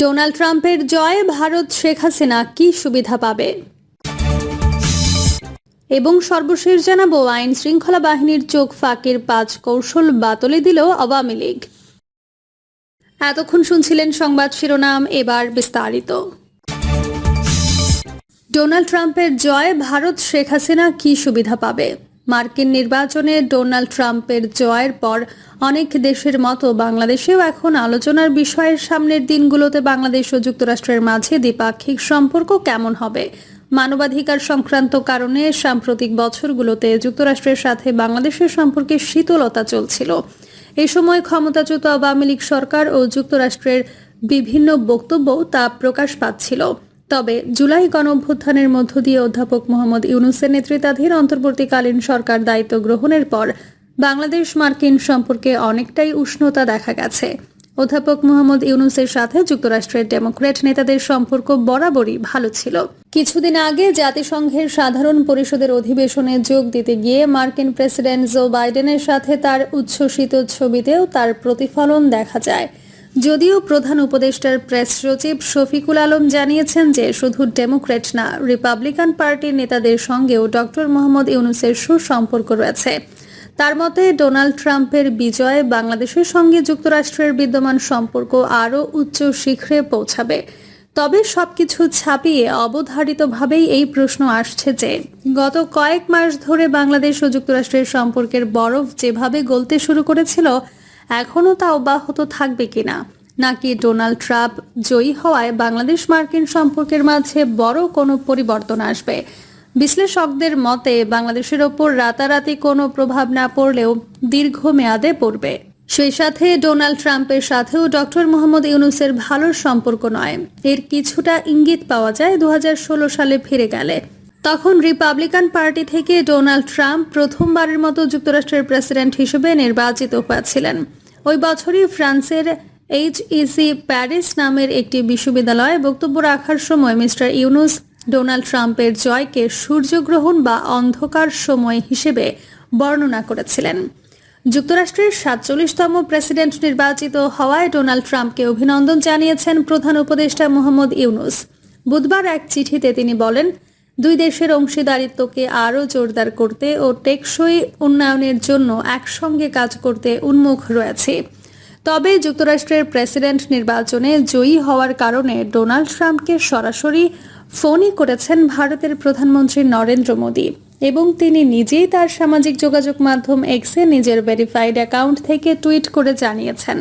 Donald ট্রাম্পের জয় ভারত শেখ হাসিনা কি সুবিধা পাবে? এবং সর্বশেষ জানাব, আইন শৃঙ্খলা বাহিনীর চোখ ফাঁকের পাঁচ কৌশল বাতলে দিল আওয়ামী লীগ। এতক্ষণ শুনছিলেন সংবাদ শিরোনাম, এবার বিস্তারিত। ডোনাল্ড ট্রাম্পের জয় ভারত শেখ হাসিনা কি সুবিধা পাবে? মার্কিন নির্বাচনে ডোনাল্ড ট্রাম্পের জয়ের পর অনেক দেশের মতো বাংলাদেশেও এখন আলোচনার বিষয়ের সামনের দিনগুলোতে বাংলাদেশ ও যুক্তরাষ্ট্রের মাঝে দ্বিপাক্ষিক সম্পর্ক কেমন হবে? মানবাধিকার সংক্রান্ত কারণে সাম্প্রতিক বছরগুলোতে যুক্তরাষ্ট্রের সাথে বাংলাদেশের সম্পর্কে শীতলতা চলছিল। এ সময় ক্ষমতাচ্যুত আওয়ামী লীগ সরকার ও যুক্তরাষ্ট্রের বিভিন্ন বক্তব্য তা প্রকাশ পাচ্ছিল। তবে জুলাই গণঅভ্যুত্থানের মধ্য দিয়ে অধ্যাপক মোহাম্মদ ইউনুসের নেতৃত্বাধীন অন্তর্বর্তীকালীন সরকার দায়িত্ব গ্রহণের পর বাংলাদেশ মার্কিন সম্পর্কে অনেকটাই উষ্ণতা দেখা গেছে। অধ্যাপক মোহাম্মদ ইউনুসের সাথে যুক্তরাষ্ট্রের ডেমোক্র্যাট নেতাদের সম্পর্ক বরাবরই ভালো ছিল। কিছুদিন আগে জাতিসংঘের সাধারণ পরিষদের অধিবেশনে যোগ দিতে গিয়ে মার্কিন প্রেসিডেন্ট জো বাইডেনের সাথে তার উচ্ছ্বসিত ছবিতেও তার প্রতিফলন দেখা যায়। যদিও প্রধান উপদেষ্টার প্রেস সচিব শফিকুল আলম জানিয়েছেন যে শুধু ডেমোক্র্যাট না, রিপাবলিকান পার্টির নেতাদের সঙ্গেও ডক্টর মোহাম্মদ ইউনুসের সুসম্পর্ক রয়েছে। তার মতে, ডোনাল্ড ট্রাম্পের বিজয় বাংলাদেশের সঙ্গে যুক্তরাষ্ট্রের বিদ্যমান সম্পর্ক আরও উচ্চ শিখরে পৌঁছাবে। তবে সবকিছু ছাপিয়ে অবধারিতভাবেই এই প্রশ্ন আসছে যে, গত কয়েক মাস ধরে বাংলাদেশ ও যুক্তরাষ্ট্রের সম্পর্কের বরফ যেভাবে গলতে শুরু করেছিল এখনও তা অব্যাহত থাকবে কিনা? নাকি ডোনাল্ড ট্রাম্প জয়ী হওয়ায় বাংলাদেশ মার্কিন সম্পর্কের মাঝে বড় কোনো পরিবর্তন আসবে? বিশ্লেষকদের মতে, বাংলাদেশের ওপর রাতারাতি কোনো প্রভাব না পড়লেও দীর্ঘমেয়াদে পড়বে। সেই সাথে ডোনাল্ড ট্রাম্পের সাথেও ডক্টর মোহাম্মদ ইউনুসের ভালো সম্পর্ক নয়। এর কিছুটা ইঙ্গিত পাওয়া যায় দু হাজার ষোলো সালে ফিরে গেলে। তখন রিপাবলিকান পার্টি থেকে ডোনাল্ড ট্রাম্প প্রথমবারের মতো যুক্তরাষ্ট্রের প্রেসিডেন্ট হিসেবে নির্বাচিত হয়েছিলেন। ওই বছরই ফ্রান্সের এইচ ইসি প্যারিস নামের একটি বিশ্ববিদ্যালয়ে বক্তব্য রাখার সময় মিস্টার ইউনুস ডোনাল্ড ট্রাম্পের জয়কে সূর্যগ্রহণ বা অন্ধকার সময় হিসেবে বর্ণনা করেছিলেন। যুক্তরাষ্ট্রের সাতচল্লিশতম প্রেসিডেন্ট নির্বাচিত হওয়ায় ডোনাল্ড ট্রাম্পকে অভিনন্দন জানিয়েছেন প্রধান উপদেষ্টা মোহাম্মদ ইউনুস। বুধবার এক চিঠিতে তিনি বলেন দুই দেশের অংশীদারিত্বকে আরও জোরদার করতে ও টেকসই উন্নয়নের জন্য একসঙ্গে কাজ করতে উন্মুখ রয়েছে। তবে যুক্তরাষ্ট্রের প্রেসিডেন্ট নির্বাচনে জয়ী হওয়ার কারণে ডোনাল্ড ট্রাম্পকে সরাসরি ফোনই করেছেন ভারতের প্রধানমন্ত্রী নরেন্দ্র মোদী এবং তিনি নিজেই তার সামাজিক যোগাযোগ মাধ্যম এক্সে নিজের ভেরিফাইড অ্যাকাউন্ট থেকে টুইট করে জানিয়েছেন।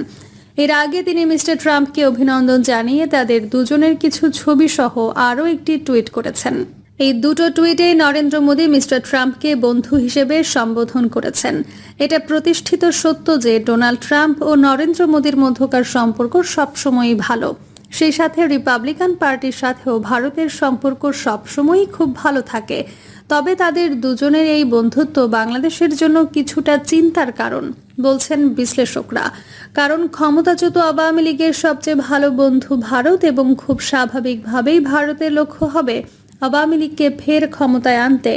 এর আগে তিনি মিস্টার ট্রাম্পকে অভিনন্দন জানিয়ে তাদের দুজনের কিছু ছবি সহ আরও একটি টুইট করেছেন। এই দুটো টুইটে নরেন্দ্র মোদী মিস্টার ট্রাম্পকে বন্ধু হিসেবে সম্বোধন করেছেন। এটা প্রতিষ্ঠিত সত্য যে ডোনাল্ড ট্রাম্প ও নরেন্দ্র মোদীর মধ্যকার সম্পর্ক সবসময়ই ভালো। সেই সাথে রিপাবলিকান পার্টির সাথেও ভারতের সম্পর্ক সবসময়ই খুব ভালো থাকে। তবে তাদের দুজনের এই বন্ধুত্ব বাংলাদেশের জন্য কিছুটা চিন্তার কারণ, বলছেন বিশ্লেষকরা। কারণ ক্ষমতাচ্যুত আওয়ামী লীগের সবচেয়ে ভালো বন্ধু ভারত এবং খুব স্বাভাবিকভাবেই ভারতের লক্ষ্য হবে আওয়ামী লীগকে ফের ক্ষমতায় আনতে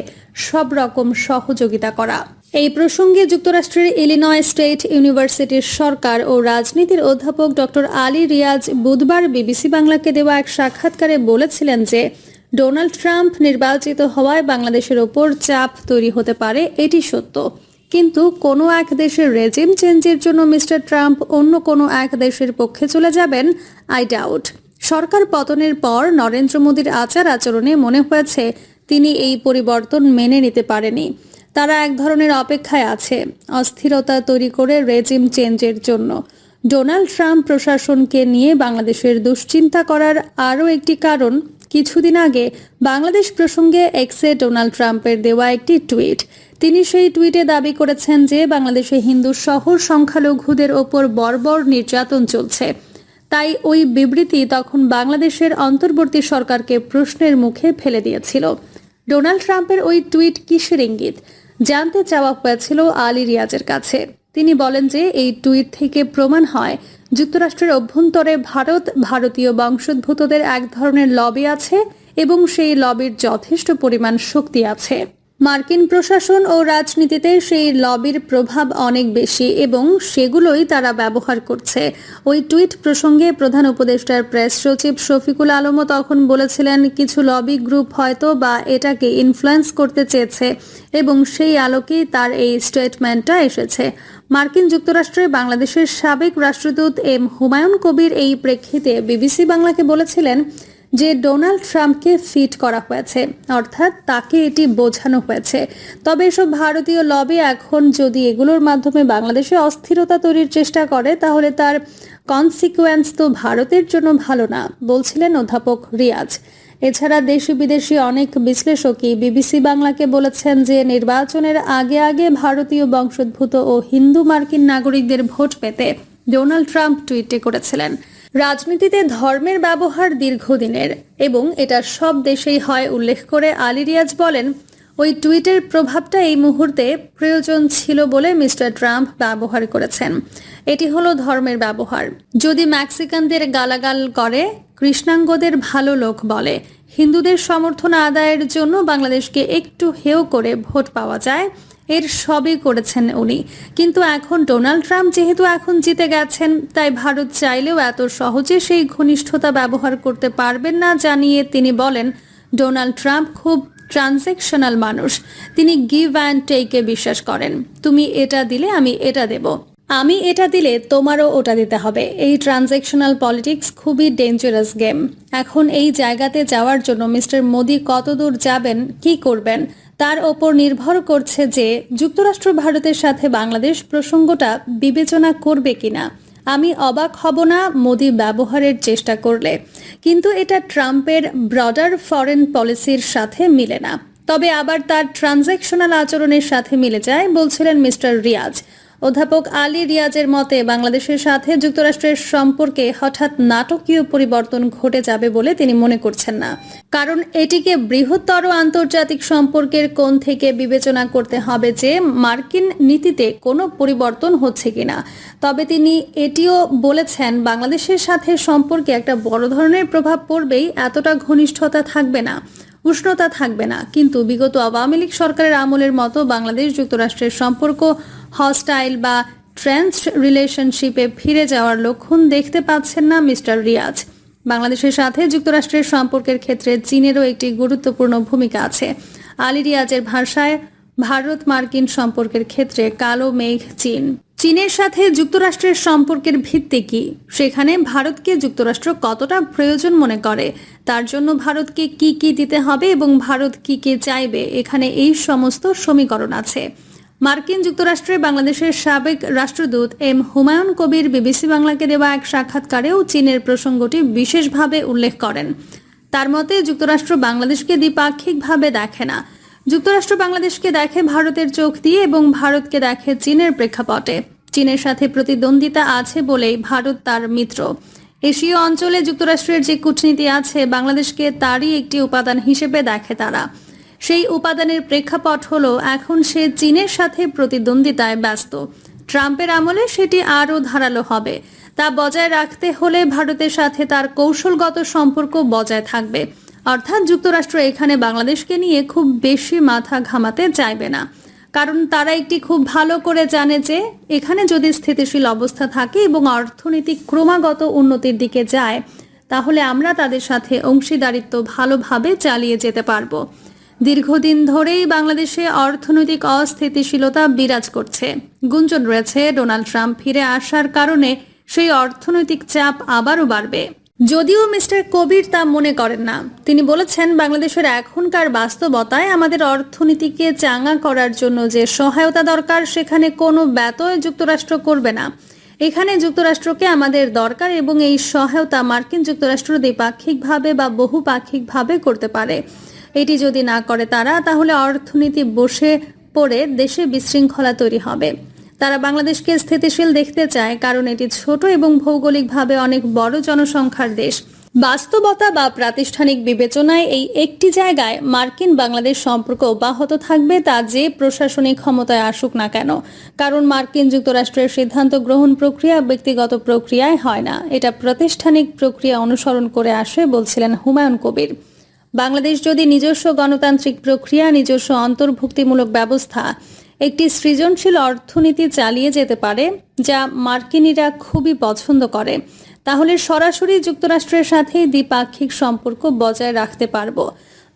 সব রকম সহযোগিতা করা। এই প্রসঙ্গে যুক্তরাষ্ট্রের ইলিনয় স্টেট ইউনিভার্সিটির সরকার ও রাজনীতির অধ্যাপক ডক্টর আলী রিয়াজ বুধবার বিবিসি বাংলাকে দেওয়া এক সাক্ষাৎকারে বলেছিলেন যে, ডোনাল্ড ট্রাম্প নির্বাচিত হওয়ায় বাংলাদেশের ওপর চাপ তৈরি হতে পারে, এটি সত্য। কিন্তু কোনো এক দেশের রেজিম চেঞ্জের জন্য মিস্টার ট্রাম্প অন্য কোনো এক দেশের পক্ষে চলে যাবেন, আই ডাউট। সরকার পতনের পর নরেন্দ্র মোদীর আচার আচরণে মনে হয়েছে তিনি এই পরিবর্তন মেনে নিতে পারেনি। তারা এক ধরনের অপেক্ষায় আছে, অস্থিরতা তৈরি করে রেজিম চেঞ্জের জন্য। ডোনাল্ড ট্রাম্প প্রশাসনকে নিয়ে বাংলাদেশের দুশ্চিন্তা করার আরও একটি কারণ কিছুদিন আগে বাংলাদেশ প্রসঙ্গে এক্সে ডোনাল্ড ট্রাম্পের দেওয়া একটি টুইট। তিনি সেই টুইটে দাবি করেছেন যে বাংলাদেশে হিন্দু শহর সংখ্যালঘুদের ওপর বর্বর নির্যাতন চলছে। তাই ওই বিবৃতি তখন বাংলাদেশের অন্তর্বর্তী সরকারকে প্রশ্নের মুখে ফেলে দিয়েছিল। ডোনাল্ড ট্রাম্পের ওই টুইট কিসের ইঙ্গিত? জানতে চাওয়া হয়েছিল আলী রিয়াজের কাছে। তিনি বলেন যে এই টুইট থেকে প্রমাণ হয়, যুক্তরাষ্ট্রের অভ্যন্তরে ভারত ভারতীয় বংশোদ্ভূতদের এক ধরনের লবি আছে এবং সেই লবির যথেষ্ট পরিমাণ শক্তি আছে। মার্কিন প্রশাসন ও রাজনীতিতে সেই লবির প্রভাব অনেক বেশি এবং সেগুলোই তারা ব্যবহার করছে। ওই টুইট প্রসঙ্গে প্রধান উপদেষ্টার প্রেস সচিব শফিকুল আলমও তখন বলেছিলেন, কিছু লবি গ্রুপ হয়তো বা এটাকে ইনফ্লুয়েন্স করতে চেয়েছে এবং সেই আলোকেই তার এই স্টেটমেন্টটা এসেছে। মার্কিন যুক্তরাষ্ট্রে বাংলাদেশের সাবেক রাষ্ট্রদূত এম হুমায়ুন কবির এই প্রেক্ষিতে বিবিসি বাংলাকে বলেছিলেন যে ডোনাল্ড ট্রাম্পকে ফিট করা হয়েছে, অর্থাৎ তাকে এটি বোঝানো হয়েছে। তবে এসব ভারতীয় লবি এখন যদি এগুলোর মাধ্যমে বাংলাদেশে অস্থিরতা তৈরির চেষ্টা করে, তাহলে তার কনসিকুয়েন্স তো ভারতের জন্য ভালো না, বলছিলেন অধ্যাপক রিয়াজ। এছাড়া দেশি বিদেশি অনেক বিশ্লেষকই বিবিসি বাংলাকে বলেছেন যে, নির্বাচনের আগে আগে ভারতীয় বংশোদ্ভূত ও হিন্দু মার্কিন নাগরিকদের ভোট পেতে ডোনাল্ড ট্রাম্প টুইটে করেছিলেন। রাজনীতিতে ধর্মের ব্যবহার দীর্ঘদিনের এবং এটা সব দেশেই হয় উল্লেখ করে আলী রিয়াজ বলেন, ওই টুইটের প্রভাবটা এই মুহূর্তে প্রয়োজন ছিল বলে মিস্টার ট্রাম্প ব্যবহার করেছেন। এটি হলো ধর্মের ব্যবহার। যদি মেক্সিকানদের গালাগাল করে, কৃষ্ণাঙ্গদের ভালো লোক বলে। হিন্দুদের সমর্থন আদায়ের জন্য বাংলাদেশকে একটু হেও করে ভোট পাওয়া যায়। এর সবই করেছেন উনি। কিন্তু এখন ডোনাল্ড ট্রাম্প যেহেতু এখন জিতে গেছেন, তাই ভারত চাইলেও এত সহজে সেই ঘনিষ্ঠতা ব্যবহার করতে পারবেন না জানিয়ে তিনি বলেন, ডোনাল্ড ট্রাম্প খুব ট্রানজেকশনাল মানুষ। তিনি গিভ অ্যান্ড টেকে বিশ্বাস করেন। তুমি এটা দিলে আমি এটা দেব। আমি এটা দিলে তোমারও ওটা দিতে হবে। এই ট্রানজেকশনাল পলিটিক্স খুবই ডেঞ্জারাস গেম। এখন এই জায়গাতে যাওয়ার জন্য মিস্টার মোদি কতদূর যাবেন, কি করবেন তার ওপর নির্ভর করছে যে যুক্তরাষ্ট্র ভারতের সাথে বাংলাদেশ প্রসঙ্গটা বিবেচনা করবে কিনা। আমি অবাক হব না, মোদি ব্যবহারের চেষ্টা করলে। কিন্তু এটা ট্রাম্পের ব্রডার ফরেন পলিসির সাথে মিলে না। তবে আবার তার ট্রানজ্যাকশনাল আচরণের সাথে মিলে যায়, বলছিলেন মিস্টার রিয়াজ। অধ্যাপক আলী রিয়াজের মতে, বাংলাদেশের সাথে যুক্তরাষ্ট্রের সম্পর্কে হঠাৎ নাটকীয় পরিবর্তন ঘটে যাবে বলে তিনি মনে করছেন না। কারণ এটিকে বৃহত্তর আন্তর্জাতিক সম্পর্কের কোণ থেকে বিবেচনা করতে হবে যে মার্কিন নীতিতে কোনো পরিবর্তন হচ্ছে কিনা। তবে তিনি এটিও বলেছেন, বাংলাদেশের সাথে সম্পর্কে একটা বড় ধরনের প্রভাব পড়বেই এতটা ঘনিষ্ঠতা থাকবে না, উষ্ণতা থাকবে না। কিন্তু বিগত আওয়ামী লীগ সরকারের আমলের মতো বাংলাদেশ যুক্তরাষ্ট্রের সম্পর্ক হস্টাইল বা ট্রেন্স রিলেশনশিপে ফিরে যাওয়ার লক্ষণ দেখতে পাচ্ছেন না মিস্টার রিয়াজ। বাংলাদেশের সাথে যুক্তরাষ্ট্রের সম্পর্কের ক্ষেত্রে চীনেরও একটি গুরুত্বপূর্ণ ভূমিকা আছে। আলী রিয়াজের ভাষায়, ভারত মার্কিন সম্পর্কের ক্ষেত্রে কালো মেঘ চীন। চীনের সাথে যুক্তরাষ্ট্রের সম্পর্কের ভিত্তি কি? সেখানে ভারতকে যুক্তরাষ্ট্র কতটা প্রয়োজন মনে করে? তার জন্য ভারতকে কি কি দিতে হবে এবং ভারত কি কি চাইবে? এখানে এই সমস্ত সমীকরণ আছে। মার্কিন যুক্তরাষ্ট্রে বাংলাদেশের সাবেক রাষ্ট্রদূত এম হুমায়ুন কবির বিবিসি বাংলাকে দেওয়া এক সাক্ষাৎকারেও চীনের প্রসঙ্গটি বিশেষভাবে উল্লেখ করেন। তার মতে, যুক্তরাষ্ট্র বাংলাদেশকে দ্বিপাক্ষিকভাবে দেখে না। যুক্তরাষ্ট্র বাংলাদেশকে দেখে ভারতের চোখ দিয়ে এবং ভারতকে দেখে চীনের প্রেক্ষাপটে। চীনের সাথে প্রতিদ্বন্দ্বিতা আছে বলেই ভারত তার মিত্র। এশীয় অঞ্চলে যুক্তরাষ্ট্রের যে কূটনীতি আছে, বাংলাদেশকে তারই একটি উপাদান হিসেবে দেখে তারা। সেই উপাদানের প্রেক্ষাপট হল এখন সে চীনের সাথে প্রতিদ্বন্দ্বিতায় ব্যস্ত। ট্রাম্পের আমলে সেটি আরও ধারালো হবে। তা বজায় রাখতে হলে ভারতের সাথে তার কৌশলগত সম্পর্ক বজায় থাকবে। অর্থাৎ যুক্তরাষ্ট্র এখানে বাংলাদেশকে নিয়ে খুব বেশি মাথা ঘামাতে চাইবে না। কারণ তারা একটি খুব ভালো করে জানে যে, এখানে যদি স্থিতিশীল অবস্থা থাকে এবং অর্থনীতি ক্রমাগত উন্নতির দিকে যায়, তাহলে আমরা তাদের সাথে অংশীদারিত্ব ভালোভাবে চালিয়ে যেতে পারব। দীর্ঘদিন ধরেই বাংলাদেশে অর্থনৈতিক অস্থিতিশীলতা বিরাজ করছে। গুঞ্জন রয়েছে, ডোনাল্ড ট্রাম্প ফিরে আসার কারণে সেই অর্থনৈতিক চাপ আবারও বাড়বে। যদিও মিস্টার কবির তা মনে করেন না। তিনি বলেছেন, বাংলাদেশের এখনকার বাস্তবতায় আমাদের অর্থনীতিকে চাঙ্গা করার জন্য যে সহায়তা দরকার, সেখানে কোনো ব্যতয় যুক্তরাষ্ট্র করবে না। এখানে যুক্তরাষ্ট্রকে আমাদের দরকার এবং এই সহায়তা মার্কিন যুক্তরাষ্ট্র দ্বিপাক্ষিকভাবে বা বহুপাক্ষিকভাবে করতে পারে। এটি যদি না করে তারা, তাহলে অর্থনীতি বসে পড়ে দেশে বিশৃঙ্খলা তৈরি হবে। তারা বাংলাদেশকে স্থিতিশীল দেখতে চায়, কারণ এটি ছোট এবং ভৌগোলিকভাবে অনেক বড় জনসংখ্যার দেশ। বাস্তবতা বা প্রাতিষ্ঠানিক বিবেচনায় এই একটি জায়গায় মার্কিন বাংলাদেশ সম্পর্ক অব্যাহত থাকবে তা যে প্রশাসনিক ক্ষমতায় আসুক না কেন, কারণ মার্কিন যুক্তরাষ্ট্রের সিদ্ধান্ত গ্রহণ প্রক্রিয়া ব্যক্তিগত প্রক্রিয়ায় হয় না। এটা প্রাতিষ্ঠানিক প্রক্রিয়া অনুসরণ করে আসে, বলছিলেন হুমায়ুন কবির। বাংলাদেশ যদি নিজস্ব গণতান্ত্রিক প্রক্রিয়া, নিজস্ব অন্তর্ভুক্তিমূলক ব্যবস্থা, একটি সৃজনশীল অর্থনীতি চালিয়ে যেতে পারে, যা মার্কিনীরা খুবই পছন্দ করে, তাহলে সরাসরি যুক্তরাষ্ট্রের সাথে দ্বিপাক্ষিক সম্পর্ক বজায় রাখতে পারব।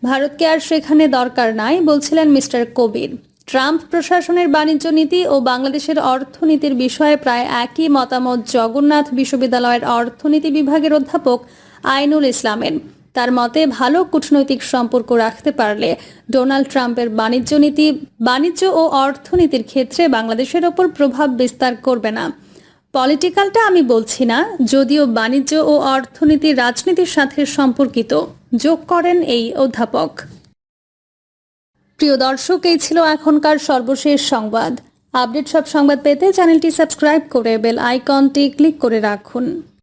ভারতকে আর সেখানে দরকার নাই, বলছিলেন মিস্টার কবির। ট্রাম্প প্রশাসনের বাণিজ্য নীতি ও বাংলাদেশের অর্থনীতির বিষয়ে প্রায় একই মতামত জগন্নাথ বিশ্ববিদ্যালয়ের অর্থনীতি বিভাগের অধ্যাপক আইনুল ইসলামের। তার মতে, ভালো কূটনৈতিক সম্পর্ক রাখতে পারলে ডোনাল্ড ট্রাম্পের বাণিজ্য নীতি, বাণিজ্য ও অর্থনীতির ক্ষেত্রে বাংলাদেশের ওপর প্রভাব বিস্তার করবে না। পলিটিক্যালটা আমি বলছি না, যদিও বাণিজ্য ও অর্থনীতি রাজনীতির সাথে সম্পর্কিত। যোগ করেন এই অধ্যাপক। প্রিয় দর্শক, এই ছিল এখনকার সর্বশেষ সংবাদ। আপডেট সব সংবাদ পেতে চ্যানেলটি সাবস্ক্রাইব করে বেল আইকনটি ক্লিক করে রাখুন।